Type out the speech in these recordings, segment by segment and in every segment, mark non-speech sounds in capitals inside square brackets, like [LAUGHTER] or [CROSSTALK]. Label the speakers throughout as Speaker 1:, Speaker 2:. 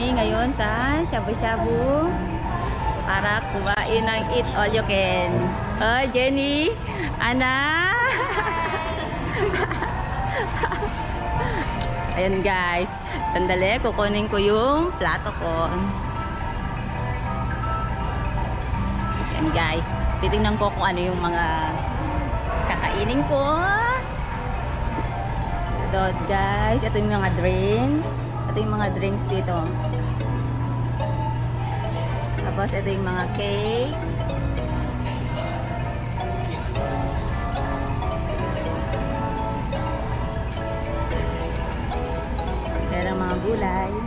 Speaker 1: kami ngayon sa shabu-shabu para kumain ng eat all you can. Oh, Jenny! Ana! [LAUGHS] Ayan guys. Sandali, kukunin ko yung plato ko. Ayan guys. Titingnan ko kung ano yung mga kakainin ko. Ito guys. Ito yung mga drinks. Ito yung mga drinks dito. Tapos ito yung mga cake. Pero mga gulay.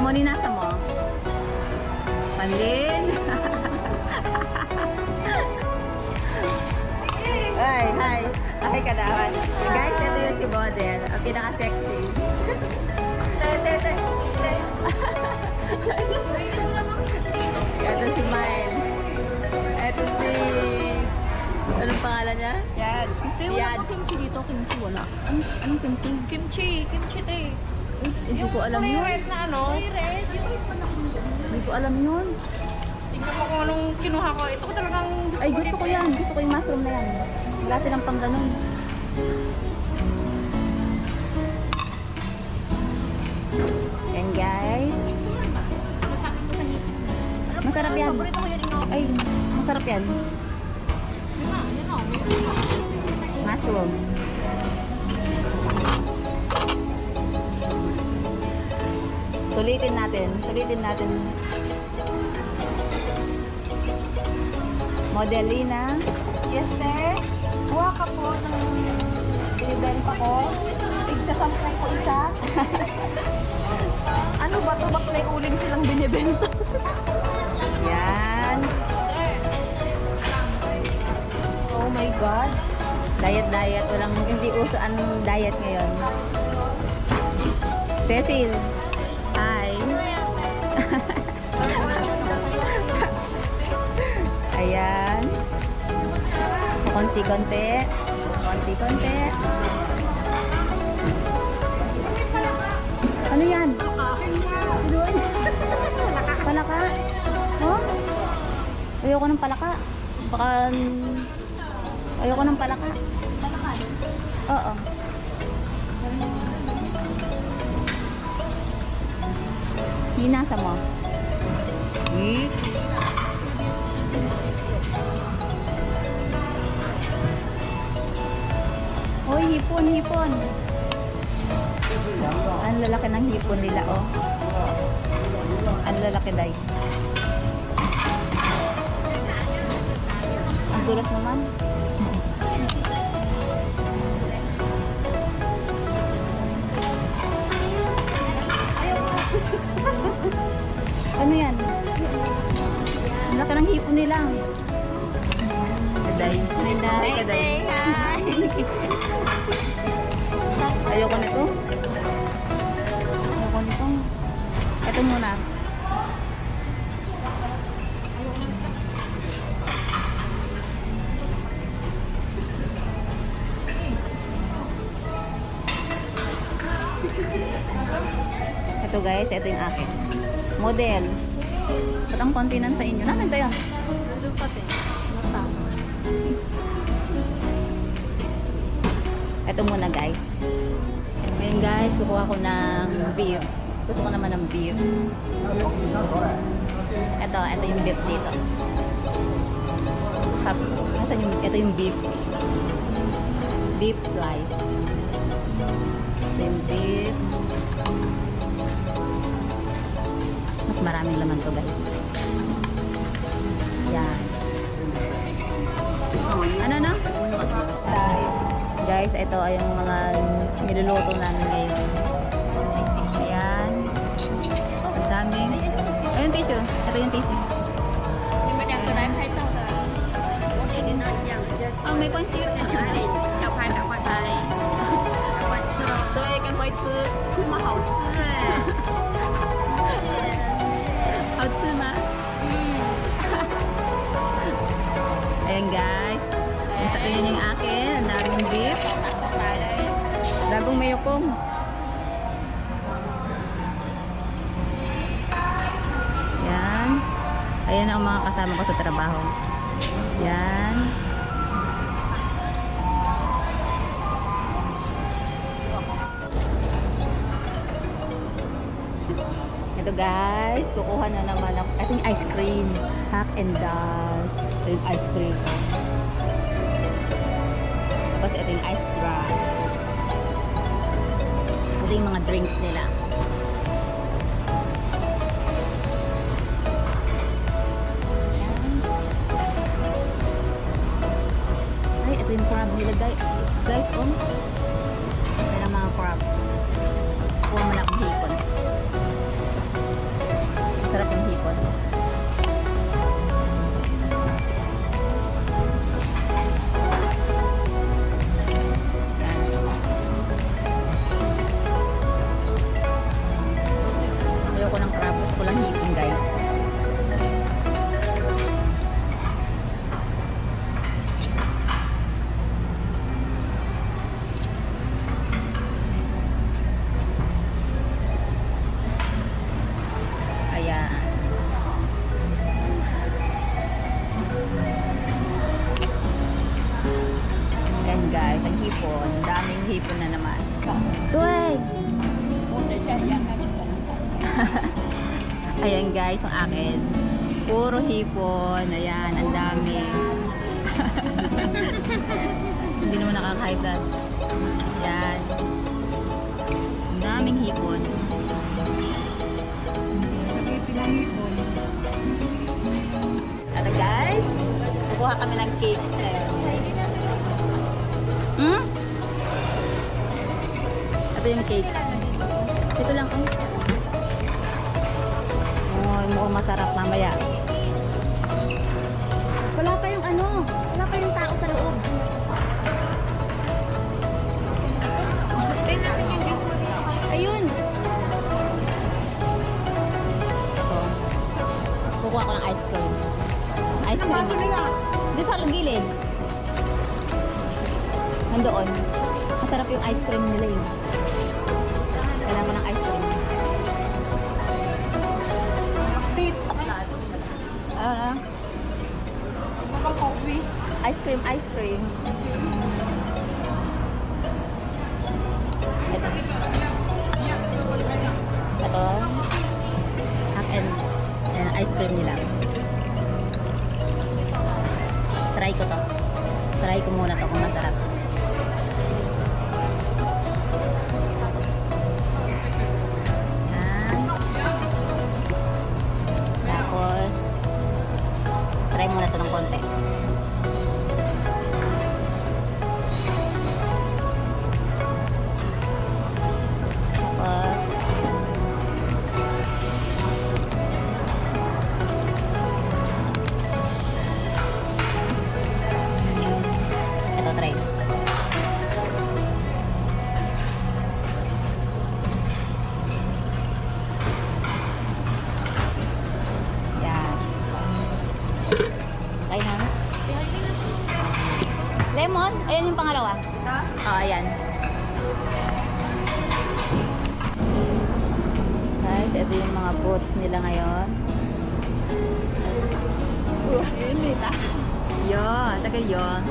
Speaker 1: Mo, ninasa mo. Panlin. Ay, hi. Hi ka naman. Guys, ito yung si Model. Ang pinaka-sexy. Ito si Mile. Ito si... Anong pangalan niya?
Speaker 2: Yan. Hindi, wala kimchi dito. Kimchi wala. Anong, anong kimchi? Kimchi. Kimchi te.
Speaker 1: Hindi ko alam yun.
Speaker 2: red na ano? Red.
Speaker 1: Hindi ko alam yun.
Speaker 2: Tingnan mo kung anong kinuha ko. Ito ko talagang gusto
Speaker 1: Ay,
Speaker 2: ko
Speaker 1: gusto ko
Speaker 2: din.
Speaker 1: yan. Gusto ko yung mushroom na yan. Wala silang pang ganun. Yan guys. Masarap yan. Ay, masarap yan. Mushroom. Sulitin natin. Sulitin natin. Modelina.
Speaker 3: Yes, sir. Kuha ka po ng binibenta ko. Tigsasampay ko isa. [LAUGHS] ano ba to? Ba't may uling silang binibenta? [LAUGHS]
Speaker 1: Yan.
Speaker 3: oh my God.
Speaker 1: Diet, diet. Walang, hindi uso ang diet ngayon. Cecil. Konti-konti. Konti-konti. Ano yan? Palaka. Oh? Ayoko ng palaka. Baka... mm, Ayoko ng palaka. Oo. Hinasa mo. Eh? Hipon, hipon. Ang lalaki ng hipon nila, oh. Ang lalaki, day. Ang gulat naman. [LAUGHS] Ano yan? Ang laki ng hipon nila. Kaday. Kaday. Kaday. [LAUGHS] Ayoko nito. Ayoko nito. Ito muna. Ito guys, ito yung akin. Model. Ba't ang konti nan sa inyo? Nasaan tayo?
Speaker 2: Mata.
Speaker 1: Ito muna guys. Ngayon guys, kukuha ko ng beef. Gusto ko naman ng beef. Ito, ito yung beef dito. Hap, nasan yung, ito yung beef. Beef slice. Ito yung beef. Mas maraming laman to guys. Yan. Ano na? guys. Ito ay yung mga niluluto namin ngayon. Ayan. Ang daming. Ayun, tissue. Ito yung tissue. Oh, may konsi. Mm. Ayan
Speaker 2: guys. Isa yun yung Bagong
Speaker 1: mayokong. Yan. Ayan ang mga kasama ko sa trabaho. Yan. Ito guys, kukuha na naman ako. I think ice cream. Hack and dust. Ito yung ice cream. Tapos ito yung ice drop. Ito yung mga drinks nila. Tuway! [LAUGHS] Ayan guys, ang akin. Puro hipon. Ayan, ang dami. [LAUGHS] Hindi naman nakaka-high blood. Ayan. Ang daming hipon. Ano guys? Kukuha kami ng cake. Hmm? Yung cake. Ito lang. Oh. Oh, mukhang masarap mamaya. Wala pa yung ano. Wala pa yung tao sa loob. Ayun. Ito. Kukuha ko ng ice cream. Ice cream. Di sa gilid. Nandoon. Masarap yung ice cream nila yun. Ayan yung pangalawa. Oo, ayan. Guys, ito yung mga fruits nila ngayon. Yun, taga yun.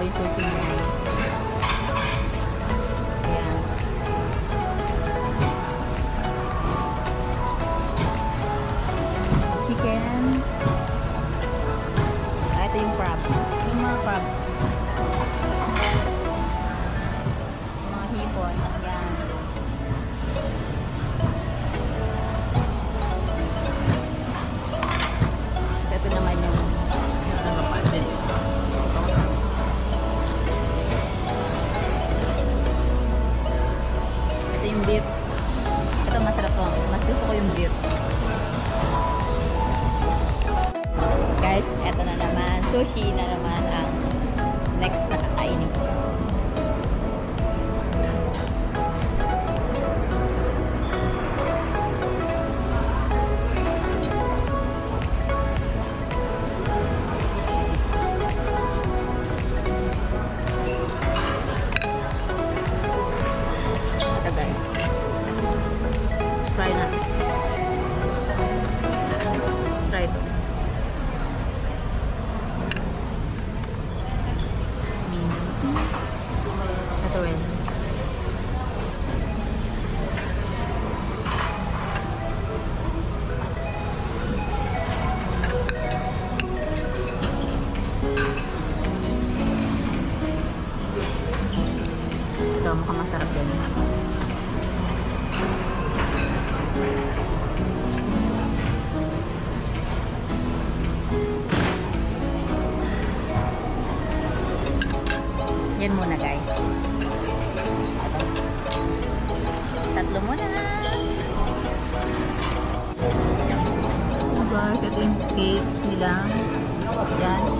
Speaker 1: Mamaya, tikman ko yung Ito, mukhang masarap din. Yan muna guys. Tatlo muna. Oh guys, ito yung cake nila. Yan.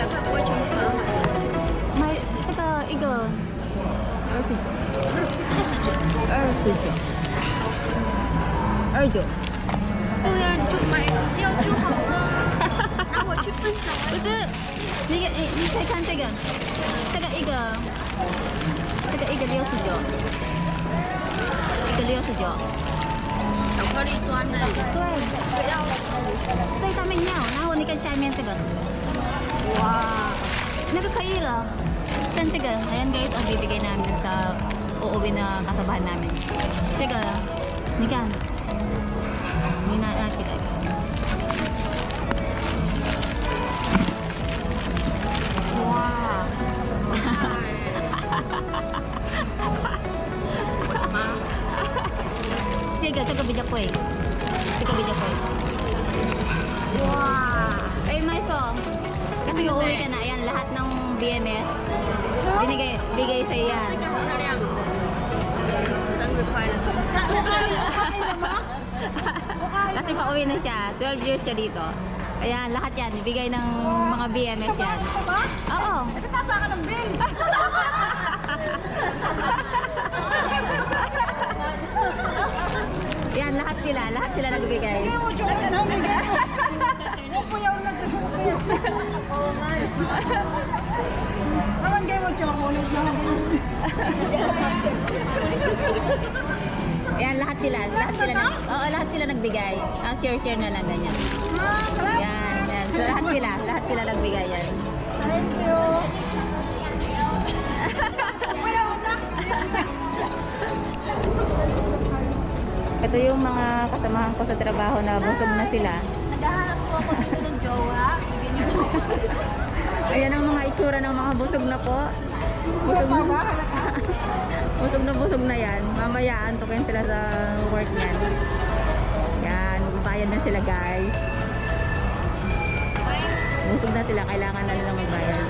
Speaker 2: 百块不会全部拿买
Speaker 1: ？May, saka, igo. 二十九。
Speaker 2: 二十九。
Speaker 1: 二十九。二九。
Speaker 2: 对呀、你就买掉就好了，拿我去分享啊。
Speaker 1: 不是，那个你你可以看这个，这个一个，这个一个六十九，一个六十九。
Speaker 2: 巧克力砖的，
Speaker 1: 对，
Speaker 2: 不要
Speaker 1: 对上面要，然后你看下面这个，Wow! Narakaira. San tiga? Ayan guys, ang bibigay namin sa uuwi na kasabahan namin. Tiga. Nika. Nina, ah, tiga. Wow! tiga, tiga bija po eh. Tiga bija po eh. Wow! Eh, may song uuwi ka na. Ayan, lahat ng BMS. Binigay, bigay sa yan. [LAUGHS] Kasi pauwi na siya. 12 years siya dito. Ayan, lahat yan. Ibigay ng mga BMS yan. Oo.
Speaker 3: Ito pa sa akin ng bill. [LAUGHS]
Speaker 1: Yan, lahat sila. Lahat sila nagbigay.
Speaker 3: Hindi mo, joke. Ano, bigay mo. Upuyaw na to. Oo nga. Naman kayo mo, chocolate na.
Speaker 1: Yan, lahat sila, lahat sila, nag, oo, lahat sila nagbigay. Ang share-share na lang ganyan.
Speaker 3: Ah.
Speaker 1: Yan, yan. So, lahat sila, lahat sila nagbigay yan.
Speaker 3: Thank you. Upuyaw na.
Speaker 1: Ito yung mga kasamahan ko sa trabaho na busog na sila. Ayan ang mga itsura ng mga busog na po. Busog na, busog na busog na yan. Mamaya antukin sila sa work niyan. Yan, magbayad na sila guys. Busog na sila, kailangan na nila magbayad.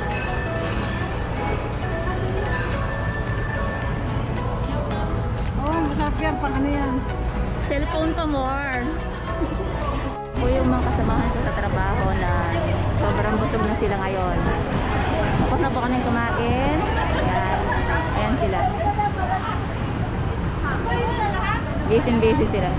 Speaker 3: Oh, masarap yan. Pang ano yan?
Speaker 1: Cellphone pa more. Po yung mga kasamahan sa trabaho na sobrang busog na sila ngayon. Tapos na po kami kumain. Ayan. Ayan sila. Busy busy sila.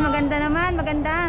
Speaker 1: Maganda naman, maganda.